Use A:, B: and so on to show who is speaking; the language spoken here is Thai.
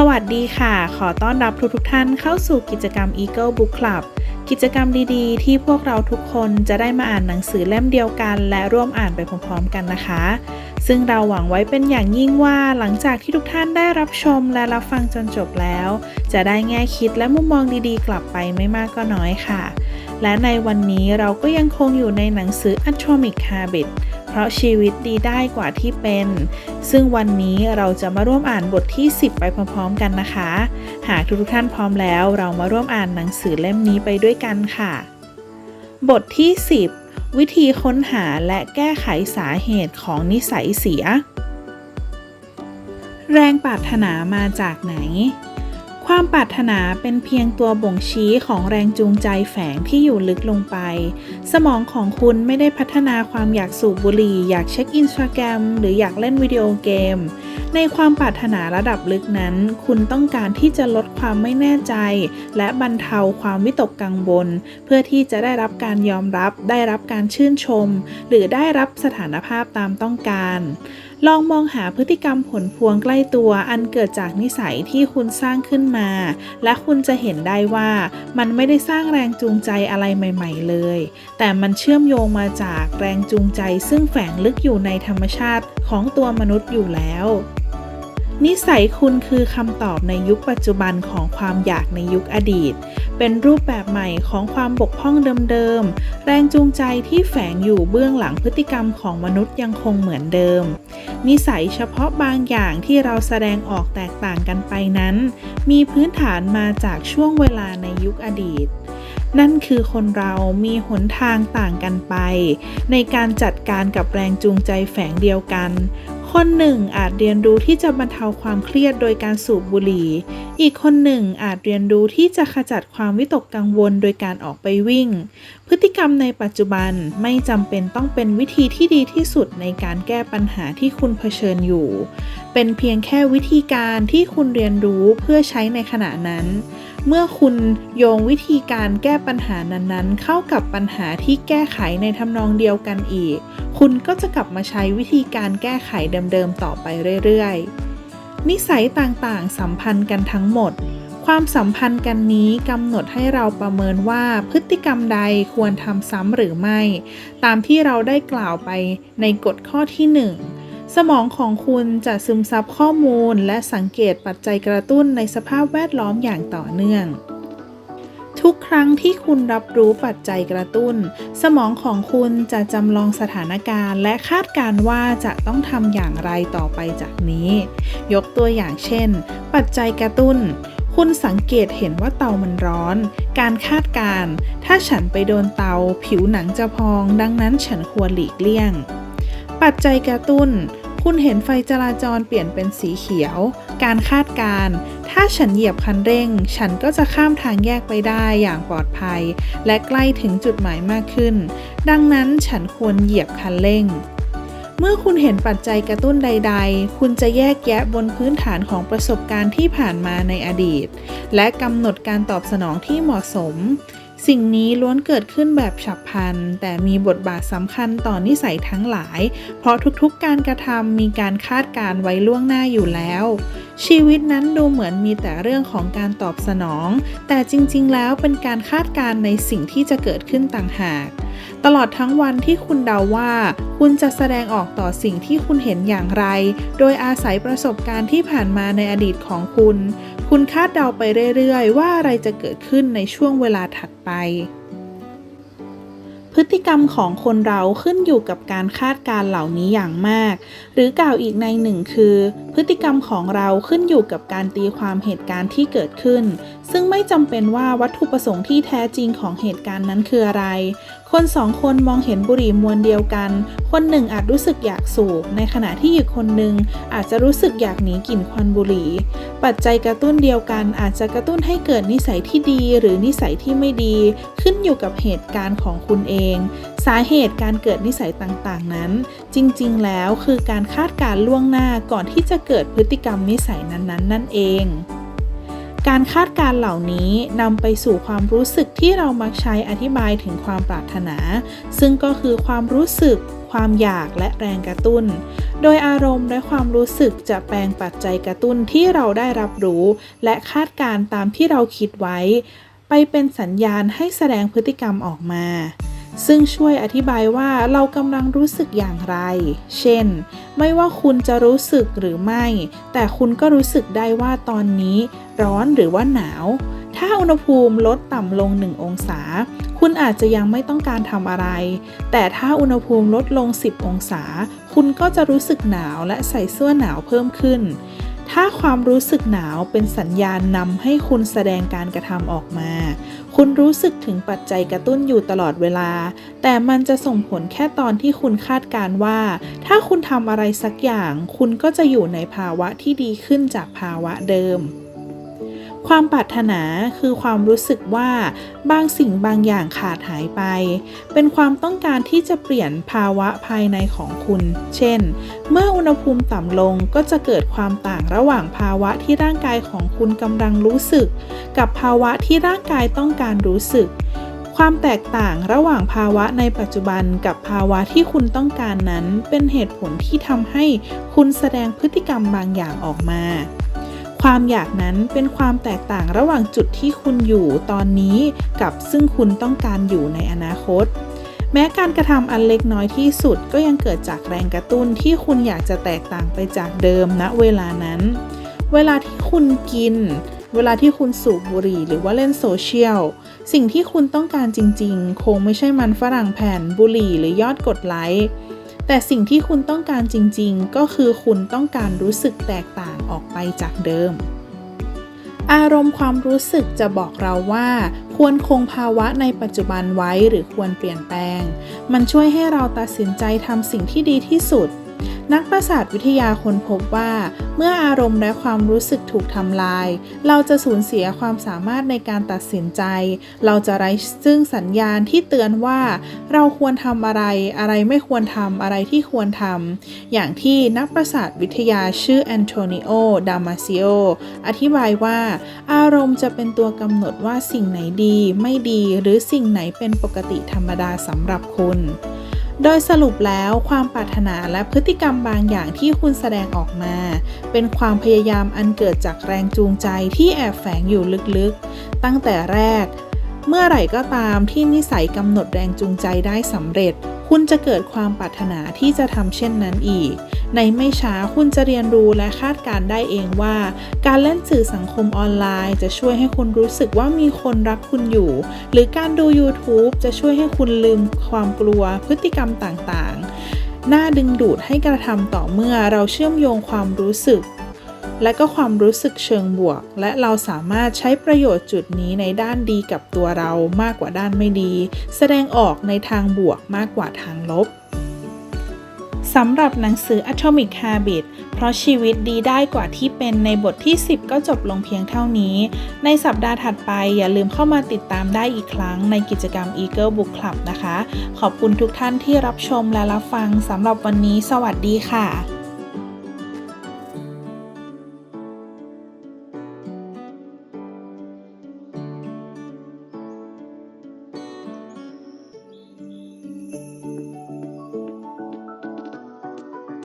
A: สวัสดีค่ะ ขอต้อนรับทุกทุกท่านเข้าสู่กิจกรรม Eagle Book Club กิจกรรมดีๆ ที่พวกเราทุกคนจะได้มาอ่านหนังสือเล่มเดียวกัน และร่วมอ่านไปพร้อมๆกันนะคะ ซึ่งเราหวังไว้เป็นอย่างยิ่งว่าหลังจากที่ทุกท่านได้รับชมและรับฟังจนจบแล้ว จะได้แง่คิดและมุมมองดีๆ กลับไปไม่มากก็น้อยค่ะ และในวันนี้เราก็ยังคงอยู่ในหนังสือ Atomic Habit เพ ราะชีวิตดีได้กว่าที่เป็น ซึ่งวันนี้เราจะมาร่วมอ่านบทที่ 10 ไปพร้อมๆกันนะคะ หากทุกท่านพร้อมแล้ว เรามาร่วมอ่านหนังสือเล่มนี้ไปด้วยกันค่ะ บทที่ 10 วิธีค้นหาและแก้ไขสาเหตุของนิสัยเสีย แรงปรารถนามาจากไหน ความปรารถนาเป็นเพียงตัวบ่งชี้ของแรงจูงใจแฝงที่อยู่ลึกลงไป สมองของคุณไม่ได้พัฒนาความอยากสูบบุหรี่ อยากเช็คอินสตาแกรมหรืออยากเล่นวิดีโอเกม ในความปรารถนาระดับลึกนั้น คุณต้องการที่จะลดความไม่แน่ใจ และบรรเทาความวิตกกังวลเพื่อที่จะได้รับการยอมรับ ได้รับการชื่นชม หรือได้รับสถานภาพตามต้องการ ลองมองหาพฤติกรรมผลพวงใกล้ตัวอันเกิดจากนิสัยที่คุณสร้างขึ้นมา และคุณจะเห็นได้ว่ามันไม่ได้สร้างแรงจูงใจอะไรใหม่ ๆ เลย แต่มันเชื่อมโยงมาจากแรงจูงใจซึ่งแฝงลึกอยู่ในธรรมชาติของตัวมนุษย์อยู่แล้วนิสัยคุณคือคำตอบในยุคปัจจุบันของความอยากในยุคอดีต เป็นรูปแบบใหม่ของความบกพร่องเดิมๆ แรงจูงใจที่แฝงอยู่เบื้องหลังพฤติกรรมของมนุษย์ยังคงเหมือนเดิม นิสัยเฉพาะบางอย่างที่เราแสดงออกแตกต่างกันไปนั้น มีพื้นฐานมาจากช่วงเวลาในยุคอดีต นั่นคือคนเรามีหนทางต่างกันไป ในการจัดการกับแรงจูงใจแฝงเดียวกัน คนหนึ่งอาจเรียนรู้ที่จะบรรเทาความเครียดโดยการสูบบุหรี่ อีกคนหนึ่งอาจเรียนรู้ที่จะขจัดความวิตกกังวลโดยการออกไปวิ่ง พฤติกรรมในปัจจุบันไม่จำเป็นต้องเป็นวิธีที่ดีที่สุดในการแก้ปัญหาที่คุณเผชิญอยู่ เป็นเพียงแค่วิธีการที่คุณเรียนรู้เพื่อใช้ในขณะนั้น เมื่อคุณโยงวิธีการแก้ปัญหานั้นๆ เข้ากับปัญหาที่แก้ไขในทำนองเดียวกันอีก คุณก็จะกลับมาใช้วิธีการแก้ไขเดิมๆต่อไปเรื่อยๆ นิสัยต่างๆ สัมพันธ์กันทั้งหมด ความสัมพันธ์กันนี้กำหนดให้เราประเมินว่าพฤติกรรมใดควรทำซ้ำหรือไม่ ตามที่เราได้กล่าวไปในกฎข้อที่หนึ่ง สมองของคุณจะซึมซับข้อมูลและสังเกตปัจจัยกระตุ้นในสภาพแวดล้อมอย่างต่อเนื่อง ทุกครั้งที่คุณรับรู้ปัจจัยกระตุ้น สมองของคุณจะจำลองสถานการณ์ และคาดการว่าจะต้องทำอย่างไรต่อไปจากนี้ ยกตัวอย่างเช่น ปัจจัยกระตุ้น คุณสังเกตเห็นว่าเตามันร้อน การคาดการ ถ้าฉันไปโดนเตา ผิวหนังจะพอง ดังนั้นฉันควรหลีกเลี่ยง ปัจจัยกระตุ้น คุณเห็นไฟจราจรเปลี่ยนเป็นสีเขียว การคาดการณ์ถ้าฉันเหยียบคันเร่ง ฉันก็จะข้ามทางแยกไปได้อย่างปลอดภัย และใกล้ถึงจุดหมายมากขึ้น ดังนั้นฉันควรเหยียบคันเร่งเมื่อคุณเห็นปัจจัยกระตุ้นใด ๆ คุณจะแยกแยะบนพื้นฐานของประสบการณ์ที่ผ่านมาในอดีต และกำหนดการตอบสนองที่เหมาะสม สิ่งนี้ล้วนเกิดขึ้นแบบฉับพลัน แต่มีบทบาทสำคัญต่อนิสัยทั้งหลาย เพราะทุกๆการกระทำมีการคาดการไว้ล่วงหน้าอยู่แล้ว ชีวิตนั้นดูเหมือนมีแต่เรื่องของการตอบสนอง แต่จริงๆ แล้วเป็นการคาดการณ์ในสิ่งที่จะเกิดขึ้นต่างหาก ตลอดทั้งวันที่คุณเดาว่า คุณจะแสดงออกต่อสิ่งที่คุณเห็นอย่างไร โดยอาศัยประสบการณ์ที่ผ่านมาในอดีตของคุณ คุณคาดเดาไปเรื่อยๆ ว่าอะไรจะเกิดขึ้นในช่วงเวลาถัดไป พฤติกรรมของคนเราขึ้นอยู่กับการคาดการณ์เหล่านี้อย่างมาก หรือกล่าวอีกในหนึ่งคือ พฤติกรรมของเราขึ้นอยู่กับการตีความเหตุการณ์ที่เกิดขึ้น ซึ่ง ไม่จำเป็นว่าวัตถุประสงค์ที่แท้จริงของเหตุการณ์นั้นคืออะไร คนสองคนมองเห็นบุหรี่มวลเดียวกัน คนหนึ่งอาจรู้สึกอยากสูบ ในขณะที่อีกคนหนึ่งอาจจะรู้สึกอยากหนีกลิ่นควันบุหรี่ ปัจจัยกระตุ้นเดียวกัน อาจจะกระตุ้นให้เกิดนิสัยที่ดี หรือนิสัยที่ไม่ดี ขึ้นอยู่กับเหตุการณ์ของคุณเอง สาเหตุการเกิดนิสัยต่างๆนั้น จริงๆ แล้วคือการคาดการ์ล่วงหน้าก่อนที่จะเกิดพฤติกรรมนิสัยนั้นๆ นั่นเอง การคาดการณ์เหล่านี้นำไปสู่ความรู้สึกที่เรามักใช้อธิบายถึงความปรารถนา ซึ่งก็คือความรู้สึก ความอยากและแรงกระตุ้น โดยอารมณ์และความรู้สึกจะแปลงปัจจัยกระตุ้นที่เราได้รับรู้ และคาดการณ์ตามที่เราคิดไว้ ไปเป็นสัญญาณให้แสดงพฤติกรรมออกมา ซึ่งช่วยอธิบายว่าเรากำลังรู้สึกอย่างไร เช่น ไม่ว่าคุณจะรู้สึกหรือไม่ แต่คุณก็รู้สึกได้ว่าตอนนี้ร้อนหรือว่าหนาว ถ้าอุณหภูมิลดต่ำลง 1 องศา คุณอาจจะยังไม่ต้องการทำอะไร แต่ถ้าอุณหภูมิลดลง 10 องศา คุณก็จะรู้สึกหนาวและใส่เสื้อหนาวเพิ่มขึ้น ถ้าความรู้สึกหนาวเป็นสัญญาณนำให้คุณแสดงการกระทำออกมา คุณรู้สึกถึงปัจจัยกระตุ้นอยู่ตลอดเวลา แต่มันจะส่งผลแค่ตอนที่คุณคาดการ์ว่า ถ้าคุณทำอะไรสักอย่าง คุณก็จะอยู่ในภาวะที่ดีขึ้นจากภาวะเดิม ความปรารถนาคือความรู้สึกว่าบางสิ่งบางอย่างขาดหายไป เป็นความต้องการที่จะเปลี่ยนภาวะภายในของคุณ เช่น เมื่ออุณหภูมิต่ำลงก็จะเกิดความต่างระหว่างภาวะที่ร่างกายของคุณกำลังรู้สึก กับภาวะที่ร่างกายต้องการรู้สึก ความแตกต่างระหว่างภาวะในปัจจุบันกับภาวะที่คุณต้องการนั้น เป็นเหตุผลที่ทำให้คุณแสดงพฤติกรรมบางอย่างออกมา ความอยากนั้นเป็นความแตกต่างระหว่างจุดที่คุณอยู่ตอนนี้กับซึ่งคุณต้องการอยู่ในอนาคต แม้การกระทำอันเล็กน้อยที่สุดก็ยังเกิดจากแรงกระตุ้นที่คุณอยากจะแตกต่างไปจากเดิมณเวลานั้น เวลาที่คุณกิน เวลาที่คุณสูบบุหรี่หรือว่าเล่นโซเชียลสิ่งที่คุณต้องการจริง ๆ คงไม่ใช่มันฝรั่งแผ่นบุหรี่หรือยอดกดไลค์ แต่สิ่งที่คุณต้องการจริงๆ ก็คือคุณต้องการรู้สึกแตกต่างออกไปจากเดิม อารมณ์ความรู้สึกจะบอกเราว่า ควรคงภาวะในปัจจุบันไว้หรือควรเปลี่ยนแปลง มันช่วยให้เราตัดสินใจทำสิ่งที่ดีที่สุด นักประสาทวิทยาค้นพบว่า เมื่ออารมณ์และความรู้สึกถูกทำลาย เราจะสูญเสียความสามารถในการตัดสินใจ เราจะไร้ซึ่งสัญญาณที่เตือนว่า เราควรทำอะไร อะไรไม่ควรทำอะไรที่ควรทำอย่างที่นักประสาทวิทยาชื่อแอนโทนิโอ ดามาซิโอ อธิบายว่า อารมณ์จะเป็นตัวกำหนดว่าสิ่งไหนดี ไม่ดีหรือสิ่งไหนเป็นปกติธรรมดาสำหรับคุณ โดยสรุปแล้วความปรารถนาและพฤติกรรมบางอย่างที่คุณแสดงออกมา เป็นความพยายามอันเกิดจากแรงจูงใจที่แอบแฝงอยู่ลึกๆ ตั้งแต่แรก เมื่อไหร่ก็ตามที่นิสัยกำหนดแรงจูงใจได้สำเร็จ คุณจะเกิดความปรารถนาที่จะทำเช่นนั้นอีก ในไม่ช้าคุณจะเรียนรู้และคาดการได้เองว่า การเล่นสื่อสังคมออนไลน์ จะช่วยให้คุณรู้สึกว่ามีคนรักคุณอยู่ หรือการดู YouTube จะช่วยให้คุณลืมความกลัวพฤติกรรมต่างๆ น่าดึงดูดให้กระทำต่อเมื่อเราเชื่อมโยงความรู้สึก และก็ความรู้สึกเชิงบวก และเราสามารถใช้ประโยชน์จุดนี้ในด้านดีกับตัวเรามากกว่าด้านไม่ดี แสดงออกในทางบวกมากกว่าทางลบสำหรับหนังสือ Atomic Habit เพราะชีวิตดีได้กว่าที่เป็นในบทที่ 10 ก็จบลงเพียงเท่านี้ ในสัปดาห์ถัดไปอย่าลืมเข้ามาติดตามได้อีกครั้งในกิจกรรม Eagle Book Club นะคะ ขอบคุณทุกท่านที่รับชมและรับฟังสำหรับวันนี้ สวัสดีค่ะ